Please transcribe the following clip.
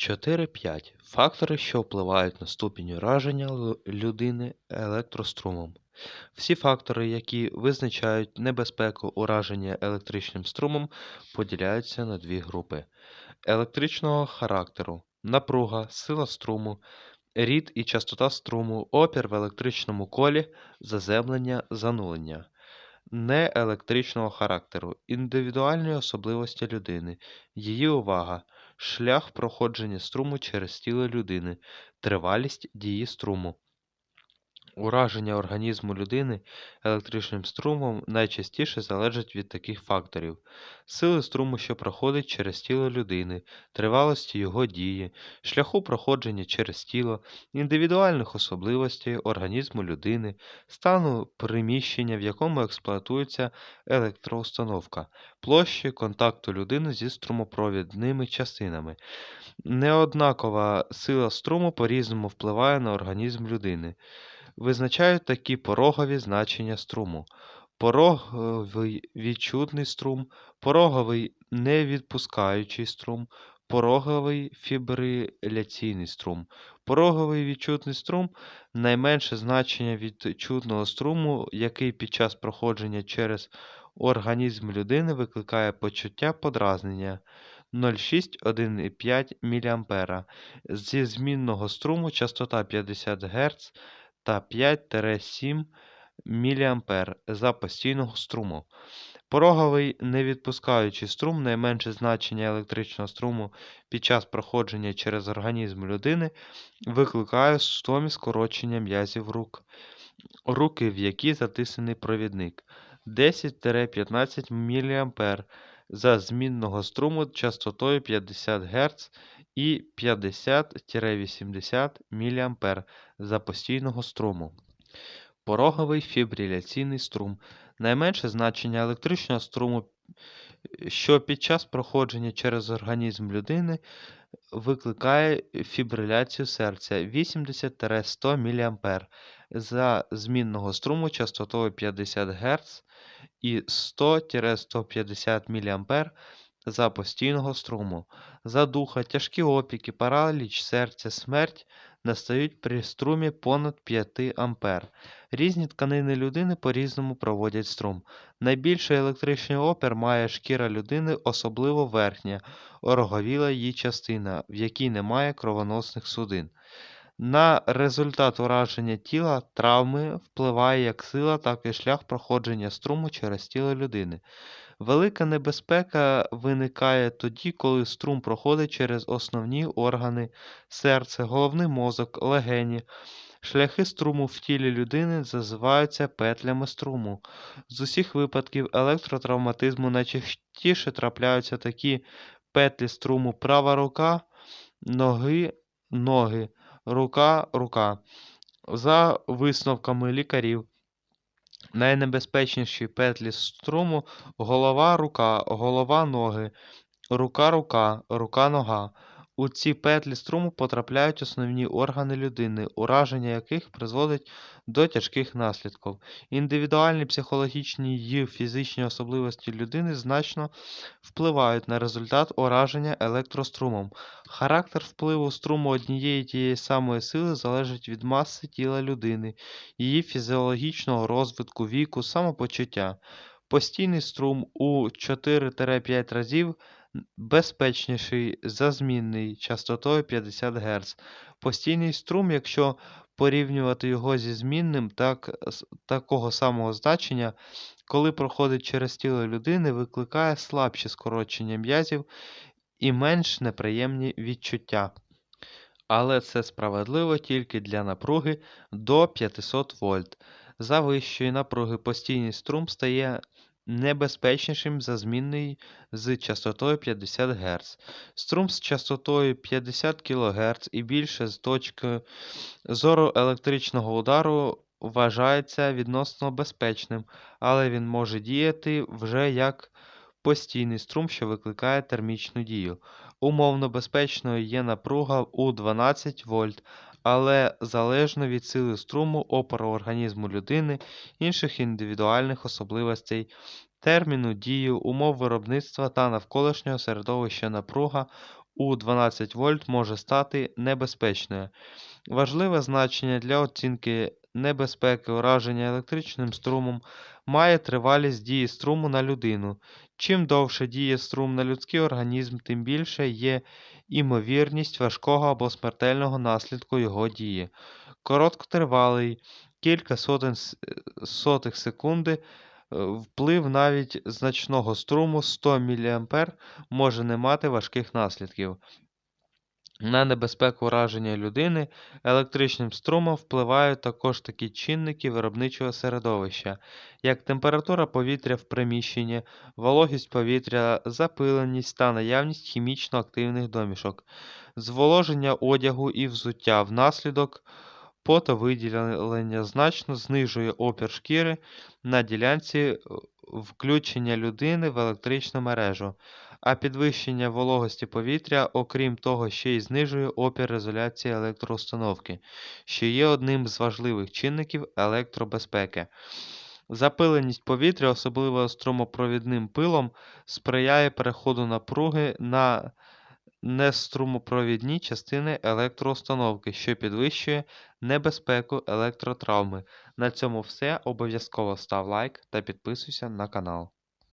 4-5 фактори, що впливають на ступінь ураження людини електрострумом. Всі фактори, які визначають небезпеку ураження електричним струмом, поділяються на дві групи: електричного характеру, напруга, сила струму, рід і частота струму, опір в електричному колі, заземлення, занулення. Неелектричного характеру, індивідуальні особливості людини, її увага, шлях проходження струму через тіло людини, тривалість дії струму. Ураження організму людини електричним струмом найчастіше залежить від таких факторів: сили струму, що проходить через тіло людини, тривалості його дії, шляху проходження через тіло, індивідуальних особливостей організму людини, стану приміщення, в якому експлуатується електроустановка, площі контакту людини зі струмопровідними частинами. Неоднакова сила струму по-різному впливає на організм людини. Визначають такі порогові значення струму: пороговий відчутний струм, пороговий невідпускаючий струм, пороговий фібриляційний струм. Пороговий відчутний струм найменше значення відчутного струму, який під час проходження через організм людини викликає почуття подразнення 0,6-1,5 мА. Зі змінного струму частота 50 Гц та 5-7 мА за постійного струму. Пороговий невідпускаючий струм найменше значення електричного струму під час проходження через організм людини викликає стомі скорочення м'язів рук, руки, в які затиснений провідник 10-15 мА за змінного струму частотою 50 Гц і 50-80 мА за постійного струму. Пороговий фібриляційний струм найменше значення електричного струму, що під час проходження через організм людини викликає фібриляцію серця 80-100 мА за змінного струму частотою 50 Гц і 100-150 мА за постійного струму. Задуха, тяжкі опіки, параліч серця, смерть настають при струмі понад 5 А. Різні тканини людини по-різному проводять струм. Найбільший електричний опір має шкіра людини, особливо верхня, ороговіла її частина, в якій немає кровоносних судин. На результат ураження тіла травми впливає як сила, так і шлях проходження струму через тіло людини. Велика небезпека виникає тоді, коли струм проходить через основні органи серце, головний мозок, легені. Шляхи струму в тілі людини називаються петлями струму. З усіх випадків електротравматизму найчастіше трапляються такі петлі струму права рука, ноги, ноги, рука, рука. За висновками лікарів, найнебезпечніші петлі струму голова, рука, голова, ноги, рука, рука, рука, нога. У ці петлі струму потрапляють основні органи людини, ураження яких призводить до тяжких наслідків. Індивідуальні психологічні й фізичні особливості людини значно впливають на результат ураження електрострумом. Характер впливу струму однієї тієї самої сили залежить від маси тіла людини, її фізіологічного розвитку, віку, самопочуття. Постійний струм у 4-5 разів безпечніший за змінний частотою 50 Гц. Постійний струм, якщо порівнювати його зі змінним так, такого самого значення, коли проходить через тіло людини, викликає слабші скорочення м'язів і менш неприємні відчуття. Але це справедливо тільки для напруги до 500 вольт. За вищої напруги постійний струм стає небезпечнішим за змінний з частотою 50 Гц. Струм з частотою 50 кГц і більше з точки зору електричного удару вважається відносно безпечним, але він може діяти вже як постійний струм, що викликає термічну дію. Умовно безпечною є напруга у 12 вольт, але залежно від сили струму, опору організму людини, інших індивідуальних особливостей, терміну дії, умов виробництва та навколишнього середовища напруга у 12 вольт може стати небезпечною. Важливе значення для оцінки небезпеки ураження електричним струмом має тривалість дії струму на людину. Чим довше діє струм на людський організм, тим більше є імовірність важкого або смертельного наслідку його дії. Короткотривалий, кілька сотень сотих секунди е, вплив навіть значного струму 100 мА може не мати важких наслідків. На небезпеку ураження людини електричним струмом впливають також такі чинники виробничого середовища, як температура повітря в приміщенні, вологість повітря, запиленість та наявність хімічно активних домішок, зволоження одягу і взуття внаслідок потовиділення значно знижує опір шкіри на ділянці е, включення людини в електричну мережу а підвищення вологості повітря, окрім того, ще й знижує опір ізоляції електроустановки, що є одним з важливих чинників електробезпеки. Запиленість повітря, особливо струмопровідним пилом, сприяє переходу напруги на неструмопровідні частини електроустановки, що підвищує небезпеку електротравми. На цьому все. Обов'язково став лайк та підписуйся на канал.